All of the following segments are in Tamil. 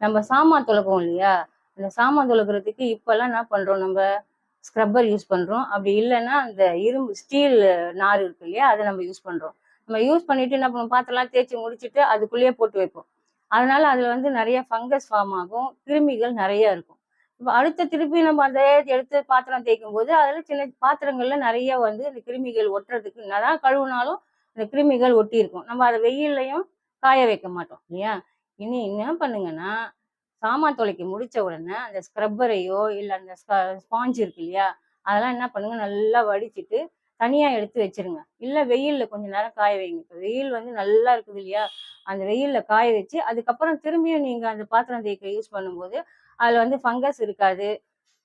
நம்ம சாமான் துலப்போம் இல்லையா? அந்த சாமான் துளக்குறதுக்கு இப்பெல்லாம் என்ன பண்றோம் நம்ம? ஸ்க்ரப்பர் யூஸ் பண்றோம். அப்படி இல்லைன்னா அந்த இரும்பு ஸ்டீல் நார் இருக்கு இல்லையா? அதை நம்ம யூஸ் பண்றோம். நம்ம யூஸ் பண்ணிட்டு என்ன பண்ணுவோம்? பாத்திரம்லாம் தேய்ச்சி முடிச்சிட்டு அதுக்குள்ளேயே போட்டு வைப்போம். அதனால அதுல வந்து நிறைய ஃபங்கஸ் ஃபார்ம் ஆகும். கிருமிகள் நிறைய இருக்கும். இப்போ அடுத்த திருப்பி நம்ம அதை எடுத்து பாத்திரம் தேய்க்கும் போது அதில் சின்ன பாத்திரங்கள்ல நிறைய வந்து இந்த கிருமிகள் ஒட்டுறதுக்கு என்னதான் கழுவுனாலும் இந்த கிருமிகள் ஒட்டி இருக்கும் நம்ம அதை வெயில்லையும் காய வைக்க மாட்டோம் இல்லையா? இனி என்ன பண்ணுங்கன்னா சாமான் துளைக்க முடிச்ச உடனே அந்த ஸ்க்ரப்பரையோ இல்லை அந்த ஸ்பாஞ்ச் இருக்கு இல்லையா அதெல்லாம் என்ன பண்ணுங்க நல்லா வடிச்சிட்டு தனியா எடுத்து வச்சிருங்க. இல்ல வெயில்ல கொஞ்ச நேரம் காய வைங்க. இப்போ வெயில் வந்து நல்லா இருக்குது இல்லையா அந்த வெயில்ல காய வச்சு அதுக்கப்புறம் திரும்பியும் நீங்க அந்த பாத்திரம் தேய்க்க யூஸ் பண்ணும்போது அதுல வந்து ஃபங்கஸ் இருக்காது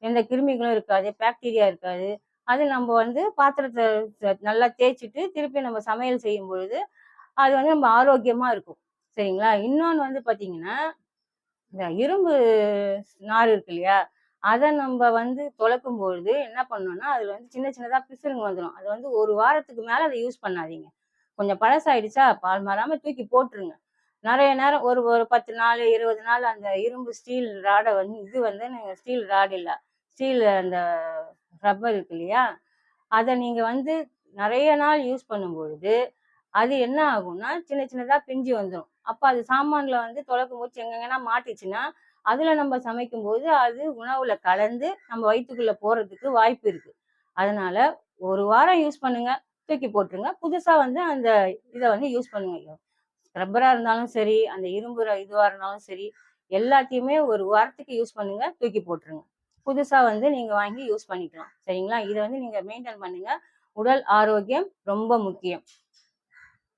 எந்த கிருமிகளும் இருக்காது பாக்டீரியா இருக்காது. அது நம்ம வந்து பாத்திரத்தை நல்லா தேய்ச்சிட்டு திருப்பி நம்ம சமையல் செய்யும் பொழுது அது வந்து நம்ம ஆரோக்கியமா இருக்கும். சரிங்களா? இன்னொன்று வந்து பார்த்தீங்கன்னா இந்த இரும்பு நார் இருக்கு இல்லையா? அதை நம்ம வந்து துலக்கும் பொழுது என்ன பண்ணோம்னா அதில் வந்து சின்ன சின்னதாக பிசுருங்க வந்துடும் அது வந்து ஒரு வாரத்துக்கு மேலே அதை யூஸ் பண்ணாதீங்க. கொஞ்சம் பழசாயிடுச்சா பால் மாறாமல் தூக்கி போட்டுருங்க. நிறைய நேரம் ஒரு ஒரு பத்து நாள் இருபது நாள் அந்த இரும்பு ஸ்டீல் ராடை வந்து இது வந்து நீங்கள் ஸ்டீல் ராடு இல்லை ஸ்டீல் அந்த ரப்பர் இருக்கு இல்லையா? அதை நீங்கள் வந்து நிறைய நாள் யூஸ் பண்ணும் பொழுது அது என்ன ஆகும்னா சின்ன சின்னதாக பிஞ்சு வந்துடும் அப்போ அது சாமான்ல வந்து துலக்கும் போது எங்கெங்கன்னா மாட்டுச்சுன்னா அதில் நம்ம சமைக்கும் போது அது உணவுல கலந்து நம்ம வயிற்றுக்குள்ள போறதுக்கு வாய்ப்பு இருக்கு. அதனால ஒரு வாரம் யூஸ் பண்ணுங்க தூக்கி போட்டுருங்க. புதுசாக வந்து அந்த இதை வந்து யூஸ் பண்ணுங்க. ரப்பராக இருந்தாலும் சரி அந்த இரும்பு ர- இருந்தாலும் சரி எல்லாத்தையுமே ஒரு வாரத்துக்கு யூஸ் பண்ணுங்க தூக்கி போட்டுருங்க. புதுசாக வந்து நீங்கள் வாங்கி யூஸ் பண்ணிக்கலாம். சரிங்களா? இதை வந்து நீங்கள் மெயின்டைன் பண்ணுங்க. உடல் ஆரோக்கியம் ரொம்ப முக்கியம்.